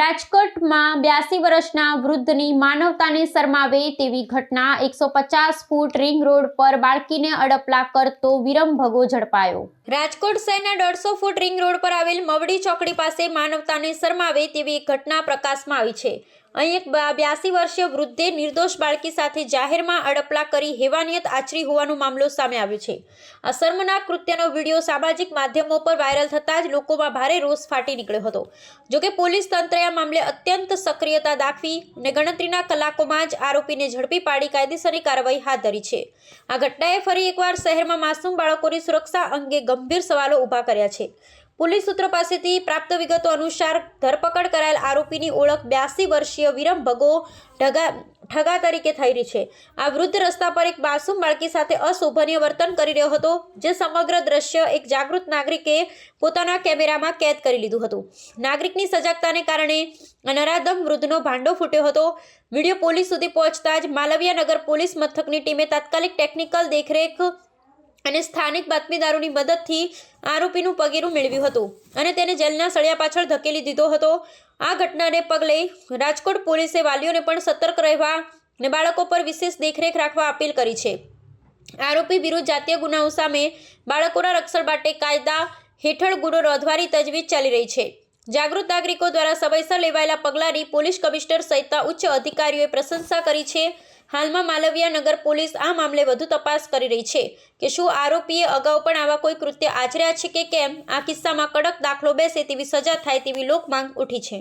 રાજકોટમાં બ્યાસી વર્ષના વૃદ્ધની માનવતાને શરમાવે તેવી ઘટના. એકસો પચાસ ફૂટ રિંગ રોડ પર બાળકીને અડપલા કરતો વિરમભગો ઝડપાયો. રાજકોટ શહેરના દોઢસો ફૂટ રિંગ રોડ પર આવેલ મવડી ચોકડી પાસે માનવતાને શરમાવે તેવી એક ઘટના પ્રકાશમાં આવી છે. અહીં એક બ્યાસી વર્ષીય વૃદ્ધે નિર્દોષ બાળકી સાથે જાહેરમાં અડપલા કરી હેવાનિયત આચરી હોવાનો મામલો સામે આવ્યો છે. આ શર્મનાક કૃત્યનો વીડિયો સામાજિક માધ્યમો પર વાયરલ થતાં જ લોકોમાં ભારે રોષ ફાટી નીકળ્યો હતો. જોકે પોલીસ તંત્રએ આ મામલે અત્યંત સક્રિયતા દાખવી અને ગણતરીના કલાકોમાં જ આરોપીને ઝડપી પાડી કાયદેસરની કાર્યવાહી હાથ ધરી છે. આ ઘટનાએ ફરી એકવાર શહેરમાં માસૂમ બાળકોની સુરક્ષા અંગે ગંભીર સવાલો ઊભા કર્યા છે. પોલીસ સૂત્રો પાસેથી પ્રાપ્ત વિગતો અનુસાર ધરપકડ કરાયેલ આરોપીની ઓળખ બ્યાસી વર્ષીય વિરમ ભગો ઢગા ઠગા તરીકે થઈ રહી છે. આ વૃદ્ધ રસ્તા પર એક માસૂમ બાળકી સાથે અશોભનીય વર્તન કરી રહ્યો હતો, જે સમગ્ર દ્રશ્ય એક જાગૃત નાગરિકે પોતાના કેમેરામાં કેદ કરી લીધું હતું. નાગરિકની સજાગતાને કારણે અનરાધમ વૃદ્ધનો ભાંડો ફૂટ્યો હતો. વીડિયો પોલીસ સુધી પહોંચતા જ માલવીયા નગર પોલીસ મથકની ટીમે તાત્કાલિક ટેકનિકલ દેખરેખ અને સ્થાનિક બાતમીદારોની મદદથી આરોપીનું પગેરું મેળવ્યું હતું અને તેને જેલના સળિયા પાછળ ધકેલી દીધો હતો. આ ઘટનાને પગલે રાજકોટ પોલીસે વાલીઓને પણ સતર્ક રહેવા અને બાળકો પર વિશેષ દેખરેખ રાખવા અપીલ કરી છે. આરોપી વિરુદ્ધ જાતીય ગુનાઓ સામે બાળકોના રક્ષણ માટે કાયદા હેઠળ ગુનો નોંધવાની તજવીજ ચાલી રહી છે. જાગૃત નાગરિકો દ્વારા સમયસર લેવાયેલા પગલાંની પોલીસ કમિશનર સહિતના ઉચ્ચ અધિકારીઓએ પ્રશંસા કરી છે હાલમાં માલવિયા નગર પોલીસ આ મામલે વધુ તપાસ કરી રહી છે કે શું આરોપીએ અગાઉ પણ આવા કોઈ કૃત્ય આચર્યા છે કે કેમ? આ કિસ્સામાં કડક દાખલો બેસે તેવી સજા થાય તેવી લોકમાંગ ઉઠી છે.